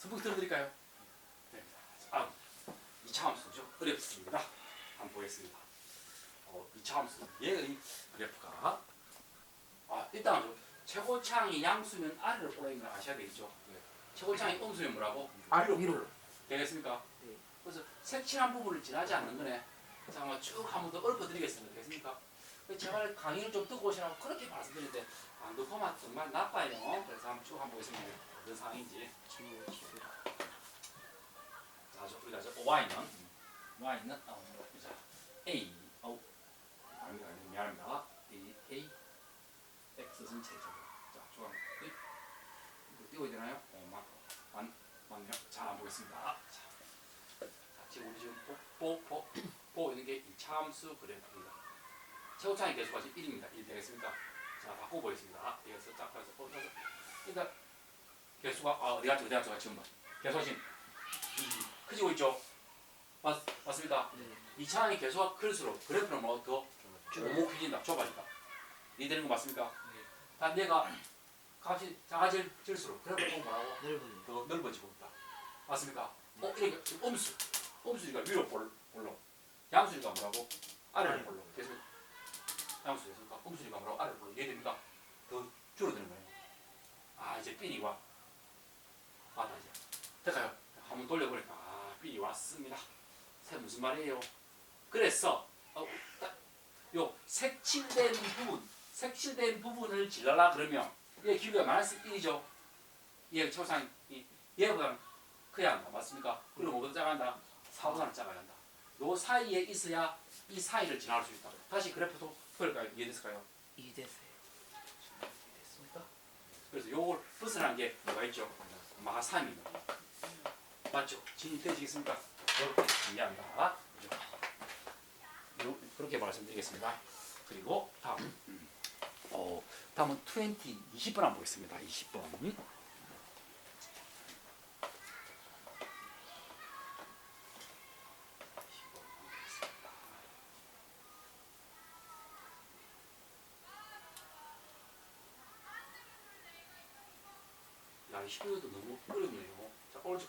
선풍기 틀어드릴까요? 네. 아, 2차 함수죠. 어렵습니다. 한번 보겠습니다. 어, 2차 함수. 얘의 그래프가 아, 일단 저 최고창이 양수면 아래로 올라있는 걸 아셔야 되겠죠. 네. 최고창이 음수면 뭐라고? 아래로 위로. 되겠습니까? 네. 그래서 색칠한 부분을 지나지 않는 거네. 자, 한번 쭉 한번 더 읊어드리겠습니다. 되겠습니까? 그 제발 강의를 좀 듣고 오시라고 그렇게 말씀드리는데 안 듣고만 정말 나빠요. 그래서 한번 쭉 한번 보겠습니다. 어떤 상황인지. 자, 저 우리가 저 y는 y는 어, 자 a 어 아닙니다, 아닙니다. 미안합니다. a a x 전체죠. 자, 조각 이거 띄워야 되나요? 어, 맞, 맞, 맞네요. 자, 보겠습니다. 자, 자, 지금 우리 지금 보고 있는 게 2차 함수 그래프입니다. 개수가 지금 1입니다. 1 되겠습니까? 자, 바꿔보겠습니다. 여기서 쫙 해서 어, 그래서 일단 개수가 아, 어디 갔죠? 어디 갔죠? 지금 봐. 2 커지고 있죠? 맞, 맞습니다. 네. 2차항의 개수가 클수록 그래프는 뭐더 오목해진다, 좁아진다. 이해되는 거 맞습니까? 단 얘가 값이 작아질수록 그래프는 뭐라고? 더 넓어지고 있다. 맞습니까? 어, 이게 지금 음수. 음수니까 위로 볼, 볼로. 양수니까 뭐라고? 아래로 볼로. 계속 양수였으니까 음수니까 뭐라고? 아래로 볼로. 이해됩니까? 더 줄어드는 거예요. 아, 이제 와. 될까요? 한번 돌려보니까, 아, 삘이 왔습니다. 새 무슨 말이에요? 그래서, 어, 딱, 요 색칠된 부분, 색칠된 부분을 질러라 그러면, 얘 길이가 마이너스 1이죠? 얘 초상이, 얘보다 커야 한다. 맞습니까? 그리고 뭐보다 작아한다? 4보다는 작아야 한다. 요 사이에 있어야 이 사이를 지나갈 수 있다. 다시 그래프도 그럴까요? 이해됐을까요? 이 됐어요. 됐습니까? 그래서 요걸 벗어난 게 뭐가 있죠? 마삼입니다. 맞죠? 진입되시겠습니까? 이렇게 정리한다. 그렇게 말씀드리겠습니다. 그리고 다음, 음, 어, 다음은 20, 20번 한번 보겠습니다. 20번. 야, 20번도 너무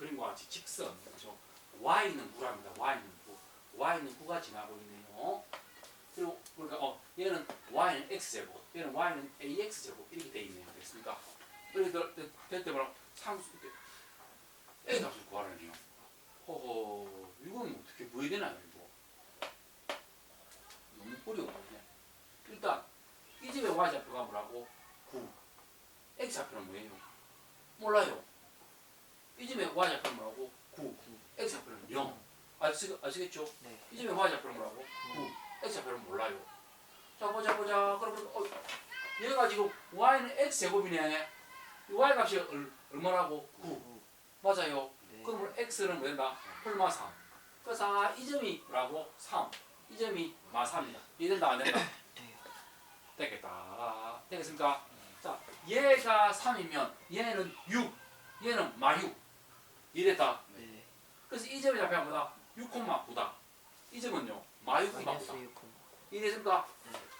그림과 같이 직선, 그죠? y는 9랍니다. y는 9. y는 9가 지나고 있네요. 그리고 그러니까 어, 얘는 y는 x 제곱, 얘는 y는 ax 제곱 이렇게 돼 있네요. 됐습니까? 이렇게 될- 될 때마다 상수 이렇게 a 값을 구하라네요. 허허, 이건 어떻게 뭐 해야 되나요, 이거? 너무 어려운데. 일단 이 집의 y 좌표가 뭐라고? 9. x 좌표는 뭐예요? 몰라요. 이 집의 y 좌표는 뭐라고? 9. x 좌표는 0. 아시, 아시겠죠? 네. 이 집의 y 좌표는 뭐라고? 9. x 좌표는 몰라요. 자 보자 보자. 그러면 어, 얘가 지금 y는 x 제곱이네. 이 y 값이 얼, 얼마라고? 9. 맞아요. 네. 그러면 x는 뭐 된다? 홀마 3. 그래서 아, 이 점이 뭐라고? 3. 이 점이 마 3이다. 이해된다 안 된다? 돼요. 되겠다. 되겠습니까? 자, 얘가 3이면 얘는 6, 얘는 마 6. 이랬다. 네. 그래서 이 점의 좌표가 뭐다? 6,9다. 이 점은요, 마6,9다. 마이너스 6. 이해됐습니까?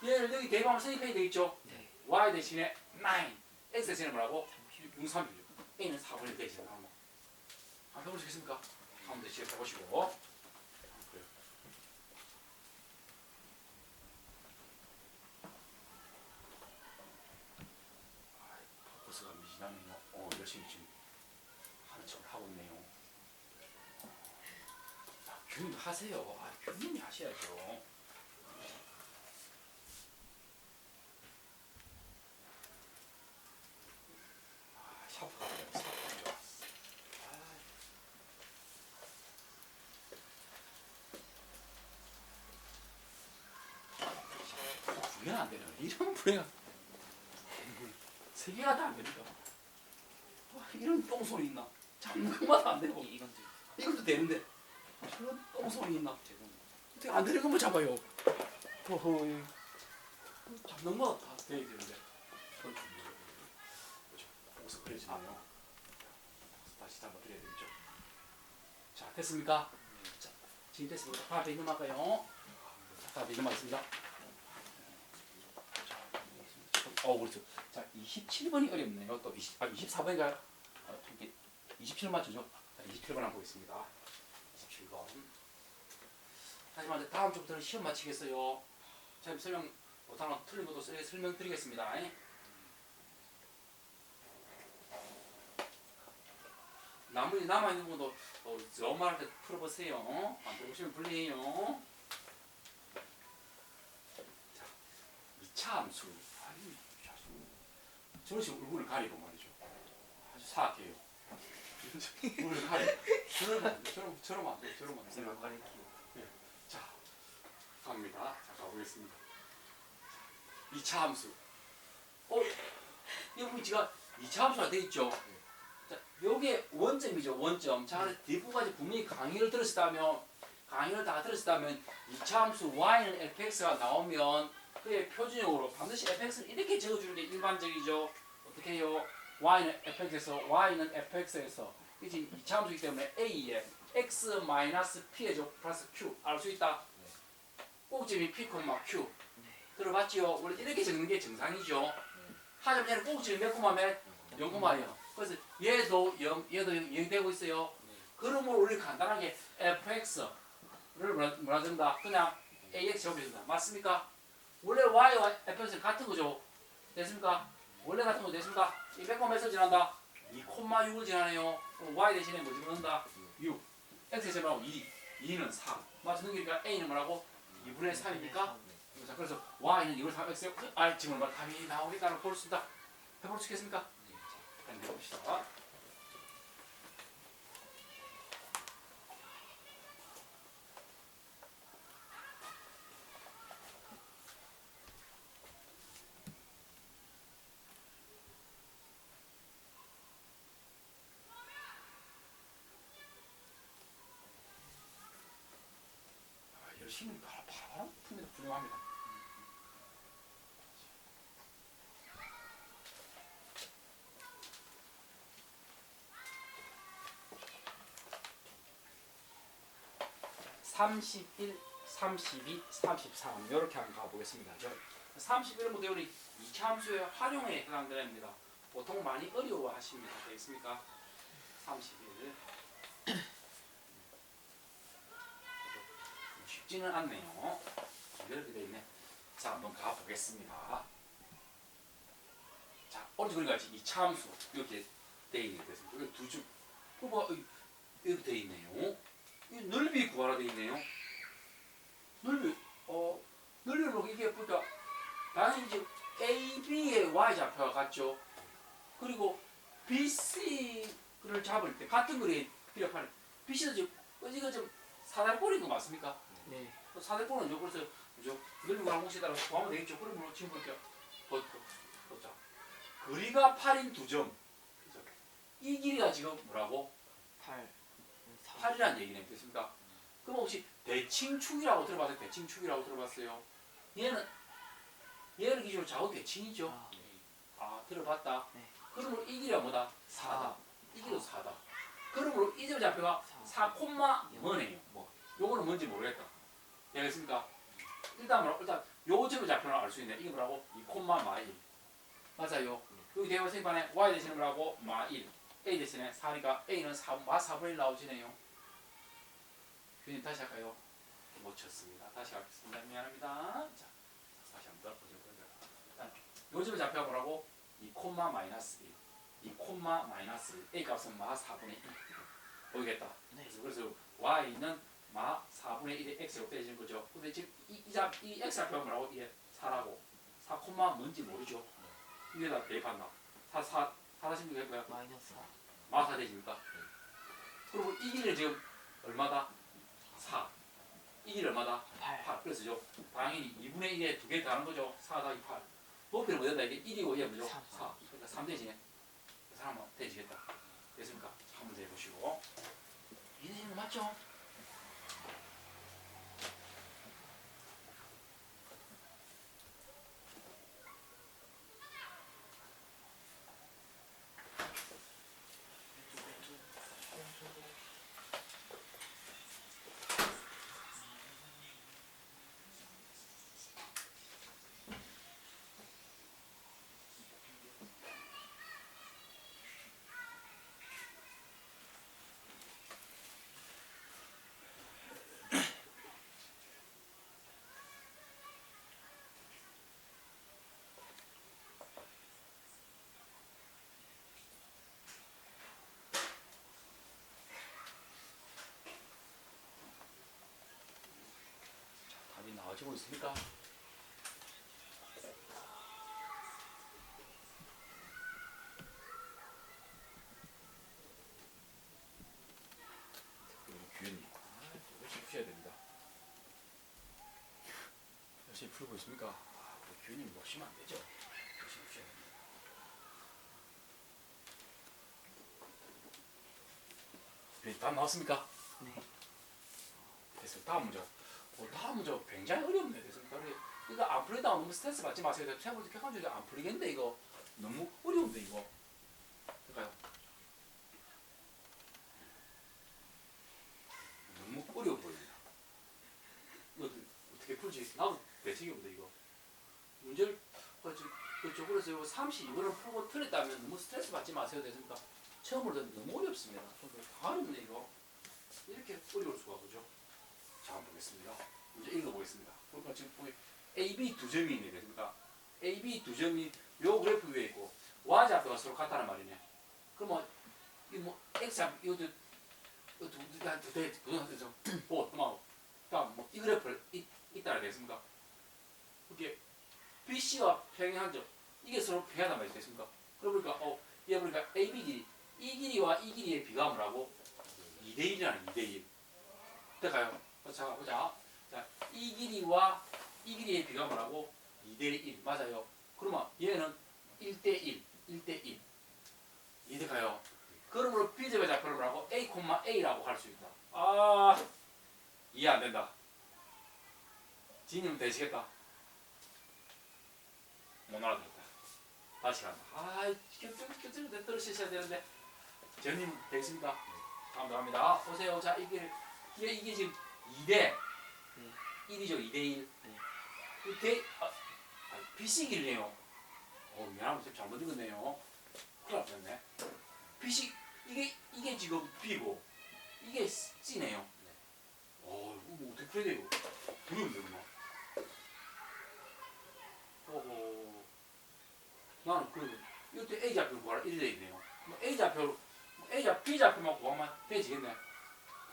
얘를 여기 대입하면 선입해야 되겠죠? 네. y 대신에 9, x 대신에 뭐라고? 6, 3이죠. a는 4분의 대신에 나오면. 한번 해보시겠습니까? 한번 대신에 해보시고. 아이, 포커스가 미진하네요. 어, 열심히 지금 하는 척을 하고 있네요. 아, 교님 하세요. 아, 교님이 하셔야죠. 아, 샤프가. 아, 안 되네. 이런 불행. 세 개가 다 안 됩니다. 와, 이런 똥소리 있나? 잡는 것마다 안 되고. 이 이건. 이것도 되는데 저런 똥소리 있나? 어떻게 안 되는 것만 잡아요? 허허 잡는 거다 돼야 되는데 그건 좀 그려지네요 다시 잡아드려야 되겠죠 자 됐습니까? 자 지금 됐습니다 다 배경 할까요? 다 배경 맞습니다 어 그렇죠 자 27번이 어렵네요 또 20, 아 24번인가요? 아, 이게 27번 맞추죠? 자, 27번 한번 보겠습니다. 27번. 하지만 다음 주부터는 시험 마치겠어요. 자, 설명 못하면 틀린 것도 설- 설명드리겠습니다. 나머지 남아있는 부분도 어, 저 말할 때 풀어보세요. 안 들어보시면 불리해요. 자, 2차 함수. 아유, 자수. 저런 식으로 얼굴을 가리고 말이죠. 아주 사악해요. 얼굴을 가리고. 저런, 저런, 저런 안 돼, 저런 안 돼. 가리키고 자, 가보겠습니다. 2차 함수. 어, 이 부분 제가 2차 함수가 돼 있죠? 자, 요게 원점이죠, 원점. 자, 뒷부까지 분명히 강의를 들었다면, 강의를 다 들었다면, 2차 함수 y는 fx가 나오면, 그의 표준형으로 반드시 fx는 이렇게 적어주는 게 일반적이죠. 어떻게 해요? y는 fx에서, y는 fx에서. 이제 2차 함수이기 때문에 a에 x-p의 조 플러스 q 알 수 있다. 꼭지점이 p, q. 들어봤지요? 원래 이렇게 적는 게 정상이죠. 하지만 얘는 꼭지점이 몇 코마 몇? 0코마예요. 그래서 얘도 0, 얘도 0 되고 있어요. 그러므로 우리 간단하게 fx를 뭐라, 된다? 그냥 ax 적어준다. 맞습니까? 원래 y와 fx는 같은 거죠. 됐습니까? 원래 같은 거 됐습니까? 이 100번 몇을 지난다? 2,6을 지나네요. 그럼 y 대신에 뭐 집어넣는다? 6. x 제곱하고 2. 2는 4. 맞춰 넘기니까 a는 뭐라고? 2분의 3입니까? 자, 그래서 y는 2분의 3 x 아, 지금 얼마 답이 나오니까 볼수 있다. 해볼 수 있겠습니까? 자, 한번 해봅시다. 아, 열심히 바 31, 32, 33 이렇게 한번 가보겠습니다. 31은 모델이 이차 함수의 활용에 해당됩니다. 보통 많이 어려워하십니다. 되겠습니까? 31 쉽지는 않네요. 이렇게 되어 있네. 자, 한번 가보겠습니다. 자, 오른쪽 그림같이 이차 함수 이렇게 돼 있는 거죠. 두줄 후보가 이렇게 되어 있네요. 이 넓이 구하라 돼 있네요. 넓이, 어, 보고 이게 보니까 당연히 이제 A, B의 Y 좌표가 같죠. 그리고 B, C를 잡을 때 같은 거리 필요한 B, C도 지금 이거 좀 사다리꼴인 거 맞습니까? 네 사대권은 요 그래서 그죠 넓이 구하는 공식에 따라 구하면 되겠죠. 그러면 지금 볼게요. 보, 보자. 거리가 8인 두 점. 그죠? 이 길이가 지금 뭐라고? 8 4 8이라는 얘기네. 됐습니까? 그럼 혹시 대칭축이라고 들어봤어요? 대칭축이라고 들어봤어요? 얘는 얘를 기준으로 좌우 대칭이죠. 아, 아 들어봤다. 네. 그러므로 이 길이가 뭐다? 4다. 이 길이도 4다. 그러므로 이 점 좌표가 4 4 콤마 뭐네요. 뭐 요거는 뭔지 모르겠다. 되겠습니까? 일단 뭐라 일단 요 점의 좌표는 알 수 있네. 이게 뭐라고? 2 콤마 마일. 맞아요. 여기 대화 생판에 y 대신에 뭐라고? 마일. a 대신에 4니까 a는 4, 마 4분의 1 나오지네요. 교님 다시 할까요? 못 쳤습니다. 다시 하겠습니다. 미안합니다. 자, 다시 한번 보죠. 일단 요 점의 좌표가 뭐라고? 2 콤마 마이너스 1. 2 콤마 마이너스 1. a 값은 마 4분의 1. 보이겠다. 네. 그래서, y는 마 4분의 1의 x로 빼지는 거죠. 근데 지금 이, 이, 잡, 이 x 뭐라고? 이게 4라고. 4 콤마 뭔지 모르죠. 이게다 대입한다. 4, 4, 4 다시면 될 거야. 마이너스 4 마 4 되십니까? 그리고 이 길이는 지금 얼마다? 4. 이 길이 얼마다? 8 8. 그래서 죠 당연히 2분의 1에 두 개 다른 거죠. 4 더하기 8. 높이를 못 된다. 이게 1이고 얘 뭐죠? 3. 4. 그러니까 3 대신에 그 사람은 되지겠다. 됐습니까? 한번 더 해보시고. 이해되는 거 맞죠? 같이 보겠습니까? 규현님, 아, 열심히 푸셔야 됩니다. 열심히 풀고 있습니까? 아, 우리 규현님 욕심은 안 되죠. 열심히 푸셔야 됩니다. 네, 답 나왔습니까? 네. 됐어요. 다음 문제. 어, 다음 문제 굉장히 어렵네. 됐습니까? 그래, 이거 안 풀리다 너무 스트레스 받지 마세요. 생각보다 객관적으로 안 풀리겠는데 이거 너무 어려운데 이거. 될까요? 너무 어려워 보입니다. 이거 어떻게- 풀지? 나도 대책이 없네 이거. 문제를. 그렇죠. 그래서 이거 32번을 풀고 틀렸다면 너무 스트레스 받지 마세요. 됐습니까? 처음으로 너무 어렵습니다. 다 어렵네 이거. 이렇게 어려울 수가 없죠. 자, 한번 보겠습니다. 이제 읽어보겠습니다. 그러니까 지금 보기 A, B 두 점이 있네, 됐습니까? A, B 두 점이 요 그래프 위에 있고 Y 좌표가 서로 같다는 말이네. 그러면 이뭐 X 좌표 이것도 이것도 한두 대, 그거한테 좀 보고 그만 다음 뭐이 그래프를 이 있다라 됐습니까? 이게 B, C와 평행한 점 이게 서로 평행하단 말이 됐습니까? 그러니까 어, 얘 보니까 A, B 길이 이 길이와 이 길이의 비감을 하고 2대 1이라는 2대 1. 될까요? 자, 보자. 자, 이 길이와 이 길이의 비감을 하고 2대 1 맞아요. 그러면 얘는 1대 1, 1대 1. 이해될까요? 그러므로 비제의 좌표를 하고 a, a라고 할 수 있다. 아, 이해 안 된다. 지님 되시겠다. 못 알아듣겠다. 다시 간다. 아, 교정 떨어지셔야 되는데. 전님 되겠습니까? 들어갑니다. 보세요. 자, 이게, 이게 지금 2대 네. 1이죠. 2대 1. 네. 이 대, 아, 아, BC길이네요. 어, 미안합니다. 잘못 읽었네요. 큰일 날 뻔했네. BC, 이게, 이게 지금 B고, 이게 C네요. 어, 이거 뭐 어떻게 풀어야 돼, 이거? 두려운데, 뭐. 어허. 나는 그래도, 이것도 A 좌표 구하라 이래 있네요. 뭐 A 좌표, 뭐 A 좌표, B 좌표만 구하면 되지겠네.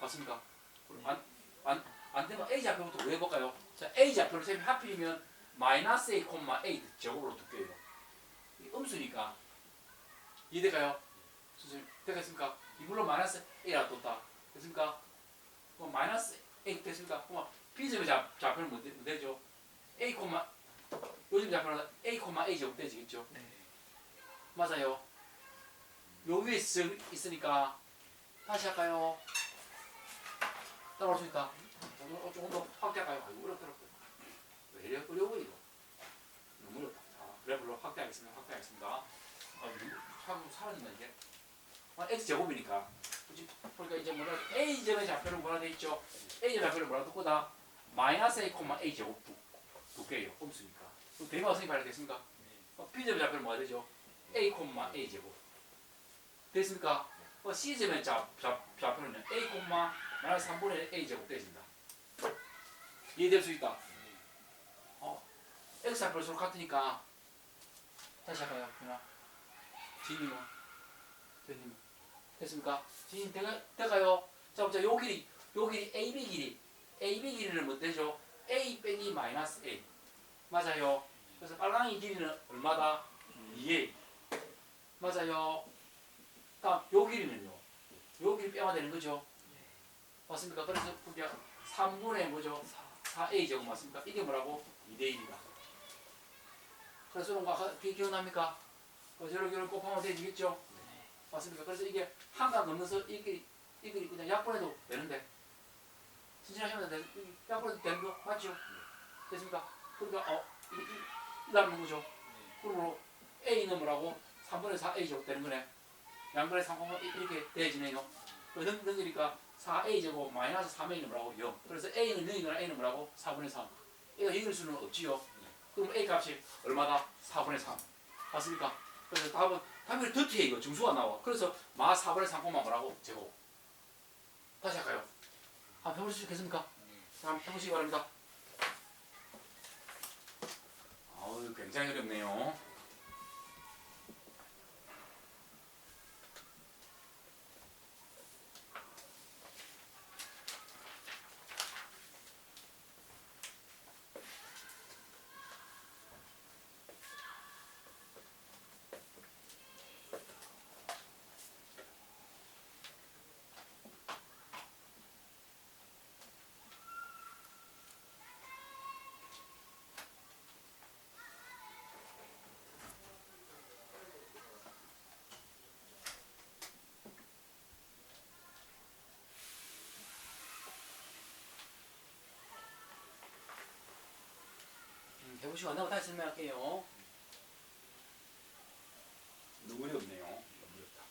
맞습니까? 안, 되면 A 좌표부터 구해볼까요? 자, A 좌표를 쌤이 하필이면 마이너스 A, A 제곱으로 두께요. 이 음수니까. 이해될까요? 선생님, 되겠습니까? 이걸로 마이너스 A라 떴다. 됐습니까? 그럼 마이너스 A 됐습니까? 그럼 B점의 좌, 좌표는 뭐, 되- 뭐 되죠? A, 요즘 좌표는 A, A 제곱 되지겠죠? 네. 맞아요. 요 위에 있, 있으니까 다시 할까요? 따라올 수 있다. 조금, 조금 더 확대할까요? 아이고 어렵다 어렵다. 왜 이래 어려워 이거? 너무 어렵다. 자, 그래프로 확대하겠습니다. 확대하겠습니다. 아, 참 사라진다 이게. 아, x 제곱이니까. 그치? 그러니까 이제 뭐라 a 점의 좌표는 뭐라 돼 있죠? a 점의 좌표는 뭐라 듣고다 마이너스 a, a 제곱 두, 두께예요. 음수니까. 그럼 대마 선생님 발견됐습니까? 어, b 점의 좌표는 뭐가 되죠? a, a 제곱. 됐습니까? 어, c 점의 좌, 좌, 좌표는 a, 마이너스 3분의 a 제곱 되어진다. 이해될 수 있다. 어, x 좌표를 서로 같으니까 다시 할까요? 그냥 진님은 대님 됐습니까? 진님 되가, 되가요? 자, 보자. 요 길이 요 길이 AB 길이 AB 길이는 뭐 되죠? A 빼기 마이너스 A 맞아요. 그래서 빨강이 길이는 얼마다? 2A 맞아요. 다음 요 길이는요? 요 길이 빼야 되는 거죠? 맞습니까? 그래서 그게 3분의 뭐죠? 4A 제곱 맞습니까? 이게 뭐라고? 2대 1이다. 그래서 뭔가 그게 기억납니까? 그래서 여러 개를 곱하면 되지겠죠? 맞습니까? 그래서 이게 한강 넘어서 이게 이게 그냥 약분해도 되는데 진실하시면 되, 약분해도 되는 거 맞죠? 됐습니까? 그러니까 어 이, 이라는 거죠. 그러므로 A는 뭐라고? 3분의 4A 제곱 되는 거네. 양분의 3은 이렇게 돼지네요. 그 능, 능이니까 4A 제곱 마이너스 3A는 뭐라고? 0. 그래서 A는 0이거나 A는 뭐라고? 4분의 3. A가 0일 수는 없지요. 그럼 A 값이 얼마다? 4분의 3. 맞습니까? 그래서 답은 답이 더 뒤에 이거 증수가 나와. 그래서 마 4분의 3 콤마 뭐라고? 제곱. 다시 할까요? 한번 해볼 수 있겠습니까? 자, 한번 해보시기 바랍니다. 아우 굉장히 어렵네요. 안 되고 다시 설명할게요. 너무 어렵네요. 너무 어렵다.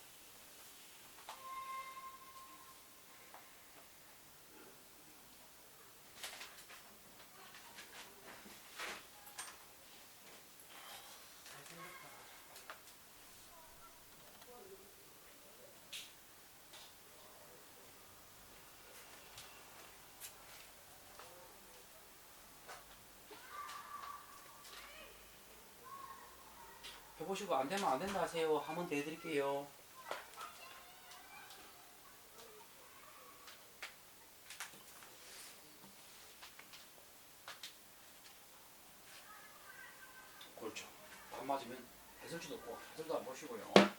해보시고 안 되면 안 된다 하세요. 한번더 해드릴게요. 그렇죠. 안 맞으면 해설지도 없고 해설도 안 보시고요.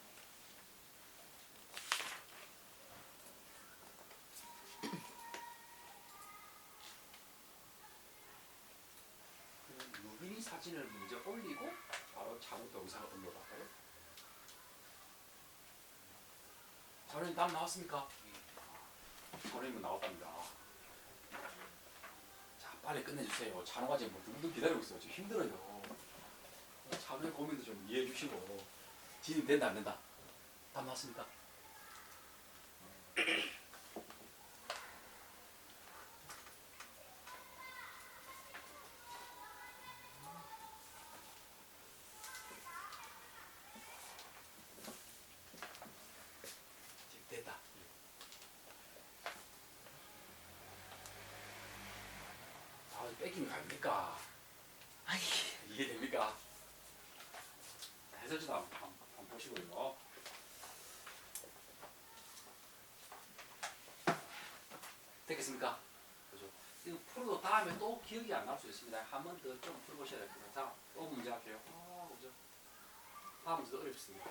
답 나왔습니까? 전원님은 나왔답니다. 자 빨리 끝내주세요. 찬호가 지금 뭐 누구도 기다리고 있어요. 지금 힘들어요. 찬호의 고민도 좀 이해해 주시고 진입된다 안 된다? 답 나왔습니까? 지금 됐다. 아, 뺏기면 갑니까? 아니 이게 됩니까? 해설지도 한번, 한번, 한번 보시고요. 됐겠습니까? 그죠? 이거 풀어도 다음에 또 기억이 안 날 수 있습니다. 한 번 더 좀 풀어보셔야 될 겁니다. 자, 또 문제 할게요. 아, 그죠? 다음 문제도 어렵습니다.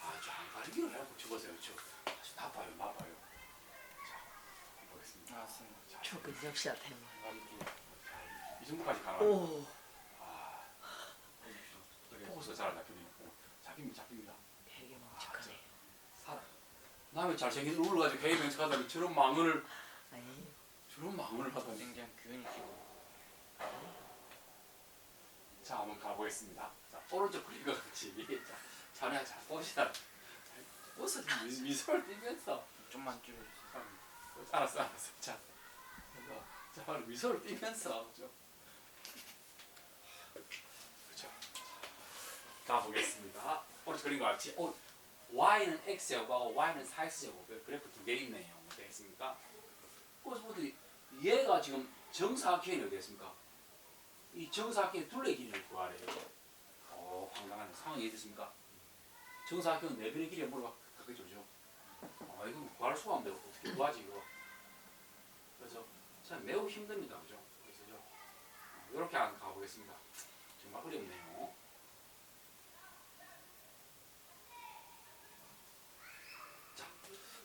아, 저안 가리기를 해갖고 적었어요. 저 아주 나빠요, 나빠요. 자, 보겠습니다. 나왔습니다. 자, 저 근접시야 대박 이 정도까지 가나? 오 아, 포커스가 잘안 잡히네. 어, 잡힙니다, 잡힙니다. 되게 멍청하네 살아. 남의 잘생긴 울어가지고 개인 명칭하다니 저런 망언을 아니 저런 망언을 하다니. 굉장히 교훈이시고 자, 한번 가보겠습니다. 자, 오른쪽 그림과 같이. 자, 자네 잘 보시다. 웃어 미- 미소를 띠면서. 좀만 줄여주세요 참, 알았어, 알았어. 자, 자, 바로 미소를 띠면서. 그죠? 그죠? 가보겠습니다. 오른쪽 그림과 같이. 어, y는 x제곱하고 y는 4x제곱. 그래프 두 개 있네요. 되겠습니까? 그래서 보더니 얘가 지금 정사각형이 어디 있습니까? 이 정사각형의 둘레 길이를 구하래요. 어, 황당한 상황이 있습니까? 정사각형 네 변의 길이에 물어봐 그게 좋죠. 아, 이거 구할 수가 없는데 어떻게 구하지 이거? 그래서 참 매우 힘듭니다, 그죠? 그래서 이렇게 한번 가보겠습니다. 정말 어렵네요. 자,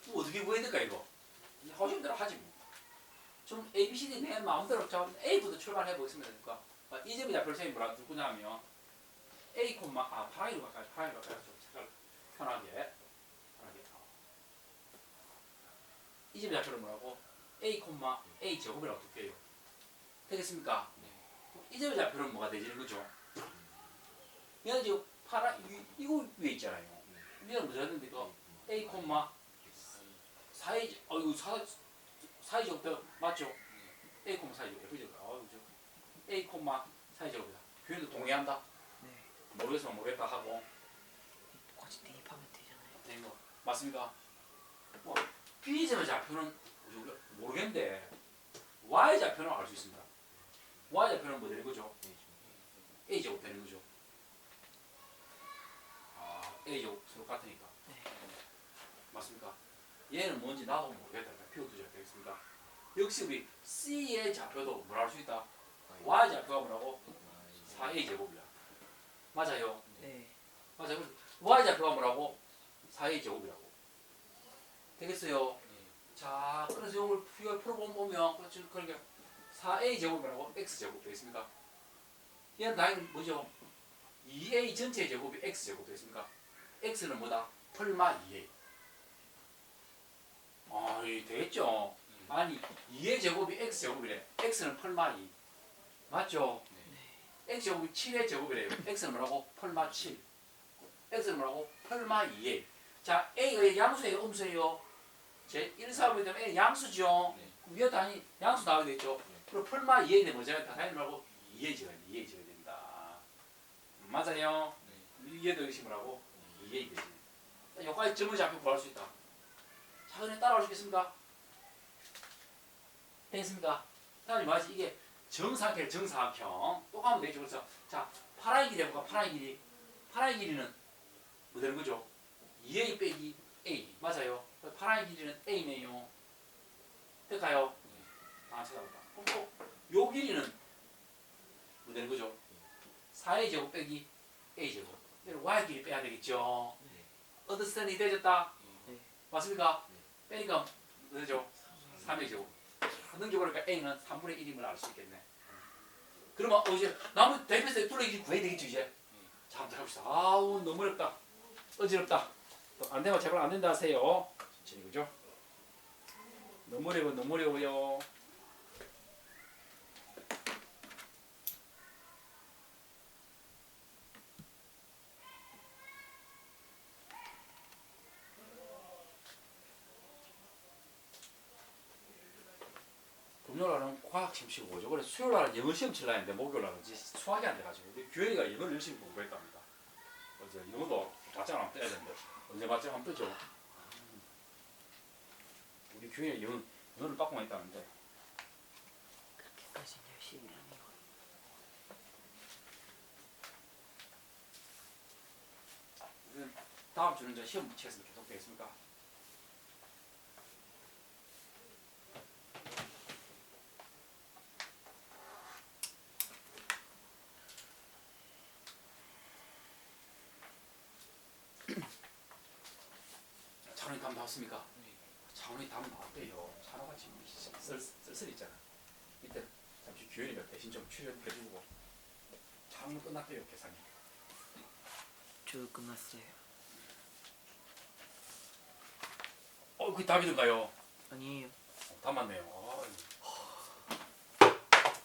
뭐 어떻게 구해야 될까 이거? 하신 대로 하지 뭐. 좀 A, B, C, D 내 마음대로 자 A부터 출발해 보겠습니다. 그러니까 아, 이 점이 셈이 뭐라 누구냐면 A 콤마 아 파이로 가까이 파이로 가까이 좀 색깔 편하게 편하게 어. 이 점이 잡혀는 뭐라고 A 콤마 A 제곱이라고 둘게요. 되겠습니까? 이 점이 잡혀는 뭐가 되지 그죠? 얘는 지금 파라 이, 이거 위에 있잖아요. 위에는 뭐죠? 했는데 이거 A 콤마 4의 어 이거 4 4의 제곱도 맞죠? A 콤마 4의 제곱 아 그죠? A 콤마 4의 제곱이다. 표현도 동의한다. 네 모르겠으면 모르겠다 하고 똑같이 대입하면 되잖아요 된거 맞습니까? 뭐 B점의 좌표는 우리가 모르겠는데 Y 좌표는 알 수 있습니다. Y 좌표는 뭐 되는 거죠? A 제곱 되는 거죠. 아 A 제곱 서로 같으니까 네 맞습니까? 얘는 뭔지 나도 모르겠다. 피워두자 되겠습니까? 역시 우리 C의 좌표도 뭘 알 수 있다. Y 좌표가 뭐라고? 4A 제곱이야. 맞아요. 네. 맞아요. Y 좌표가 뭐라고? 4A 제곱이라고. 되겠어요? 자, 그래서 이걸 이걸 풀어보면. 그러니까 4A 제곱이라고 X 제곱 되겠습니까? 얘는 나이는 뭐죠? 2A 전체 제곱이 X 제곱 되겠습니까? X는 뭐다? 펄마 2A. 아, 이 되겠죠? 아니 2의 제곱이 X 제곱이래. X는 펄마 2. 맞죠? x 제곱이 7의 제곱이래요. x는 뭐라고? 펄마 7. x는 뭐라고? 펄마 2에. 자, a가 양수예요, 음수예요. 제 1, 4분이 되면 a 양수죠. 네. 위에 단위 양수 나오게 되죠. 그럼 펄마 2에 되면 뭐죠? 다 단위 말고 2에 지어야 2에 지어야 된다. 맞아요. 위에도 이것이 뭐라고? 2에 되지. 자, 여기까지 점을 잡고 구할 수 있다. 자, 수 있겠습니까? 되겠습니까? 다음에 뭐지? 이게 정사각형, 정사각형. 또 가면 되죠. 그래서 자, 파라의 길이 해볼까? 파라의 길이. 파라의 길이는 뭐 되는 거죠? 2a 빼기 a. 맞아요. 그래서 파라의 길이는 a네요. 될까요? 아, 찾아볼까? 그럼 또요 길이는 뭐 되는 거죠? 4a 제곱 빼기 a 제곱. 이걸 y 길이 빼야 되겠죠. 어드스탠이 되졌다. 네. 맞습니까? 빼니까 뭐 되죠? 3의 제곱. 능적으로니까 a는 3분의 1임을 알 수 있겠네. 그러면 어 이제 나무 대표에서 길이 구해야 되겠죠 이제. 자 한번 해봅시다. 아우 너무 어렵다. 어지럽다. 또안 되면 제발 안 된다 하세요. 천천히 그죠? 너무 어려워 너무 어려워요. 금요일날은 과학 시험 치고 오죠. 그래서 수요일날은 영어 시험 칠라 했는데 목요일날은 수학이 안 돼가지고 우리 규현이가 영어를 열심히 공부했답니다. 어제 영어도 맞짱 한번 떠야 되는데 언제 맞짱 한번 뜨죠. 음. 규현이 영어 영어를 빡빡 했다는데 그렇게까지 열심히 거. 우리는 다음 주는 이제 시험 치겠으면 계속 되겠습니까? 차원이 답 나왔습니까? 차원이 답 나왔대요. 차로가 지금 쓸, 쓸쓸 있잖아. 이때 잠시 규현이가 대신 좀 출연해주고 차원 끝났대요 계산이. 저 끝났어요. 어, 그 답이든가요? 아니에요. 어, 답 맞네요. 아유.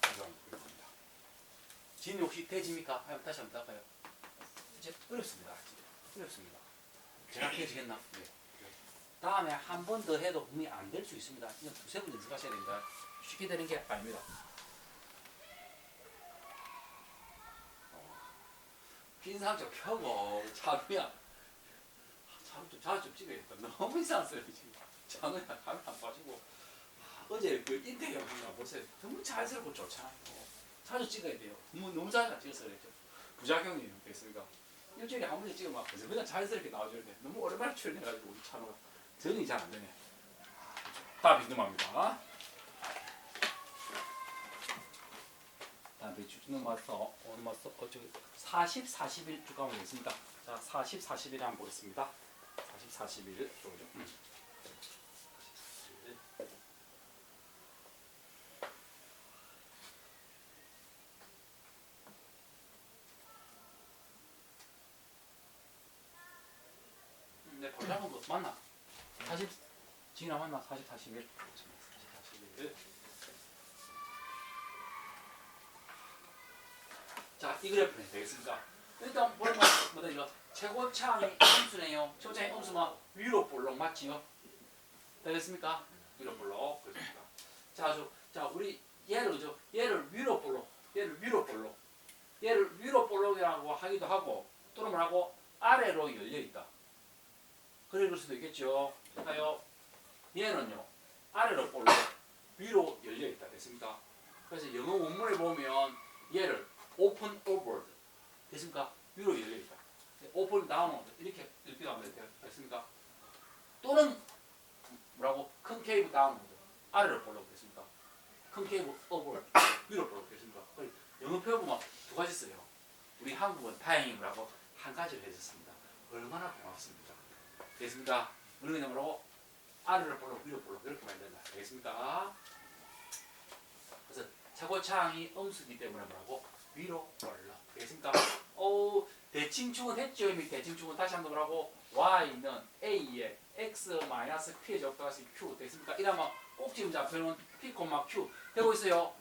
감사합니다. 진 혹시 돼집니까? 한번 다시 한번 할까요? 이제 어렵습니다. 어렵습니다. 제가 되지겠나? 네. 다음에 한 번 더 해도 분명히 안 될 수 있습니다. 그냥 두세 번 연습하셔야 됩니다. 쉽게 되는 게 아닙니다. 빈상 좀 펴고 차루야 차루 좀 자주 좀 찍어야겠다. 너무 이상했어요 지금. 장은 가면 안 빠지고 아, 어제 그 인테리어 한거 보세요. 너무 자연스럽고 좋잖아요. 자주 찍어야 돼요. 너무 너무 자주 안 찍었어요. 그랬죠. 부작용이 됐으니까 일주일에 한 번씩 찍으면 그냥 자연스럽게 나와줘야 돼. 너무 오랜만에 출연해가지고 우리 차로가 적응이 잘 안 되네. 다 비듬합니다. 다음에 주는 맞서 오늘 맞서 어저 40, 41쭉 가면 되겠습니다. 자, 40, 41을 한번 보겠습니다. 40, 41을 보죠. 음. 41. 음, 네, 벌잡은 거 맞나? 40, 맞나? 40, 41. 40, 41. 자, 이 그래프는 되겠습니까? 일단 보면 뭐다 이거 최고차항이 함수네요. 최고차항이 함수만 위로 볼록 맞지요? 되겠습니까? 위로 볼록 그렇습니까? 자, 저, 자 우리 얘를 저 얘를 위로 볼록, 얘를 위로 볼록, 얘를 위로 볼록이라고 하기도 하고 또는 뭐라고 아래로 열려 있다. 볼 수도 있겠죠. 하여 얘는요 아래로 볼록, 위로 열려 있다. 됐습니까? 그래서 영어 원문에 보면 얘를 open upward 됐습니까? 위로 열려 있다. open downward 이렇게 이렇게 가면 돼요. 됐습니까? 또는 뭐라고 concave downward 아래로 볼록 됐습니까? concave upward 위로 볼록 됐습니까? 영어 표현만 두 가지 써요. 우리 한국은 다행히 뭐라고 한 가지를 해줬습니다. 얼마나 고맙습니다. 됐습니까? 우리는 뭐라고 아래로 볼록 위로 볼록 이렇게 만든다. 되겠습니까? 그래서 최고차항이 음수기 때문에 뭐라고 위로 올라. 되겠습니까? 어, 대칭축은 했죠. 이미 대칭축은 다시 한번 뭐라고 y는 a에 x 마이너스 p의 적당시 q 됐습니까? 이러면 꼭지음 좌표는 p, q 되고 있어요.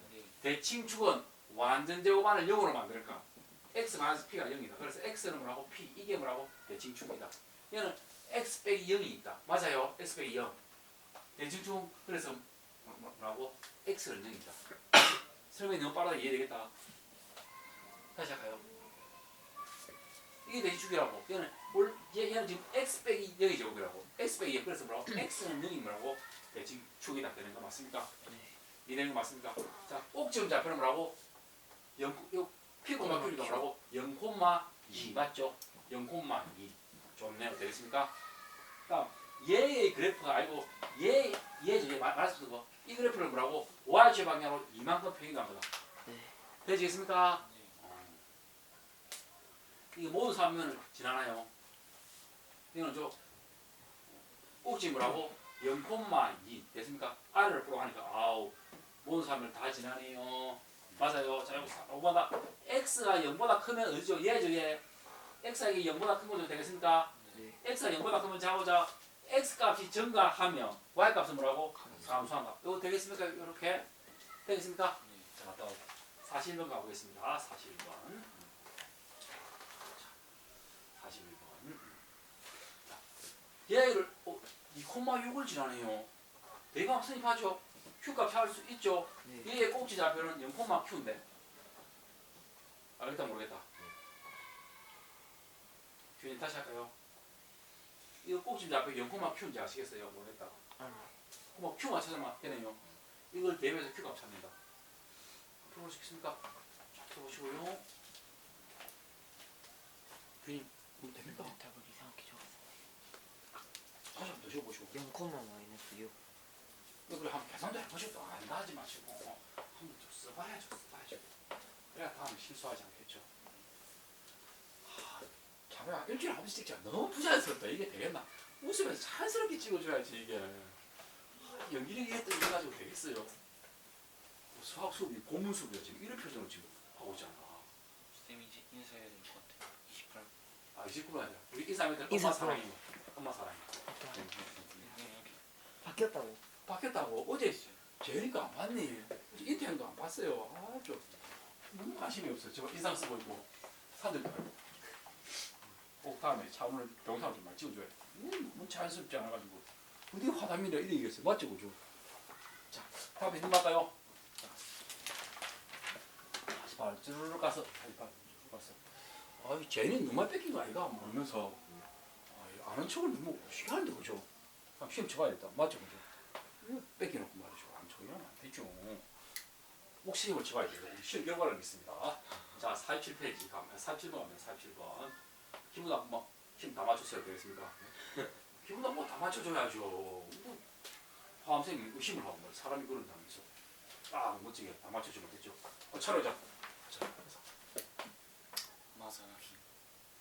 대칭축은 완전 제곱안을 0으로 만들까? x 마이너스 p가 0이다. 그래서 x는 뭐라고? p 이게 뭐라고? 대칭축이다. 얘는 x 빼기 0이 있다. 맞아요. x 빼기 0. 대칭축 그래서 뭐- 뭐- 뭐라고? x는 0이다. 설명이 너무 빠르다 이해되겠다. 다시 할까요? 이게 대칭축이라고. 얘는 올 얘, 얘는 지금 x 빼기 0이 제곱이라고. x 빼기 0 그래서 뭐라고? x는 0이 뭐라고? 대칭축이다 되는 거 맞습니까? 네. 이해되는 거 맞습니까? 자, 꼭지점 좌표는 뭐라고? 0, 요, 피고마 큐리가 뭐라고? 0,2 맞죠? 0,2 좋네요. 되겠습니까? 다음 얘의 그래프가 아니고 얘, 얘 저기 말- 말했었던 거. 이 그래프를 뭐라고? y좌 방향으로 이만큼 표현한 거다. 네. 되시겠습니까? 어. 이게 모든 사면을 지나나요? 이거는 저 꼭지 뭐라고? 0,2 됐습니까? R을 보러 가니까 아우 모든 사면을 다 지나네요. 맞아요. 자, 여기 5번다. X가 0보다 크면 어디죠? 얘. X가 이게 0보다 큰 거죠. 되겠습니까? 네. X가 0보다 크면 자고자 X 값이 증가하면 Y 값은 뭐라고? 감소한 값. 이거 되겠습니까? 이렇게 되겠습니까? 자, 갔다 오고. 41번 가보겠습니다. 41번. 41번. 자, 얘를 어, 2,6을 지나네요. 내가 선입하죠. Q값 찾을 수 있죠. 네. 얘의 꼭지 좌표는 0,Q인데. 아, 일단 모르겠다. 교님 다시 할까요? 이거 꼭지 좌표 0,Q인지 아시겠어요? 모르겠다. 뭐 Q만 찾으면 되네요. 이걸 대입해서 Q값 찾는다. 수 있습니까? 자, 풀어보시고요. 교님, 뭐 됩니까? 답을 이상하게 적었어. 다시 한번 더 적어보시고. 0, 마이너스 6. 이걸 한번 계산도 해보시고 또 안다 하지 마시고 한번 좀 써봐야죠, 써봐야죠. 그래야 다음에 실수하지 않겠죠. 하, 자매야 일주일에 한 번씩 찍자. 너무 부자연스럽다. 이게 되겠나? 웃으면서 자연스럽게 찍어줘야지 이게. 하, 연기력이 했더니 이거 가지고 되겠어요. 뭐 수학 수업이 고문 수업이야 지금 이런 표정을 지금 하고 있잖아. 쌤이 이제 인사해야 될 것 같아요. 28. 아 29분 아니라 우리 인사하면 엄마 사랑이 엄마 사랑이. 바뀌었다고. 바뀌었다고 어제 재현이가 안 봤니? 인태형도 안 봤어요. 아, 좀 너무 관심이 없어요. 저 인상 쓰고 있고 사들 말고. 꼭 다음에 차 오늘 영상을 좀 많이 찍어줘야 돼. 음, 너무 자연스럽지 않아가지고 어디 화담이라 이래 얘기했어요. 맞죠, 그죠? 자, 다음에 힘 맞아요. 자, 다시 발 쭈르륵 가서 다시 발 쭈르륵 가서. 아이 너무 많이 뺏긴 거 아이가 모르면서 아, 아는 척을 너무 쉽게 하는데 그죠? 아, 시험 쳐봐야겠다. 맞죠, 그죠? 뺏겨놓고 말이죠. 안 쳐이러면 안 되죠. 꼭 시험을 쳐봐야 돼요. 시험 결과를 믿습니다. 자, 47페이지 가면 47번 가면 47번. 기분 나쁘면 뭐, 힘다 맞췄어야 되겠습니까? 기분 나쁘면 다 맞춰줘야죠. 뭐, 화암생이 의심을 하고 말 사람이 그런다면서. 아, 멋지게 다 맞춰주면 됐죠. 어, 차려자. 마사랑이.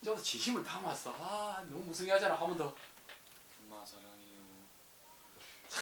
저도 진심을 담았어. 아, 너무 무성하잖아. 한 번 더. 마사랑이.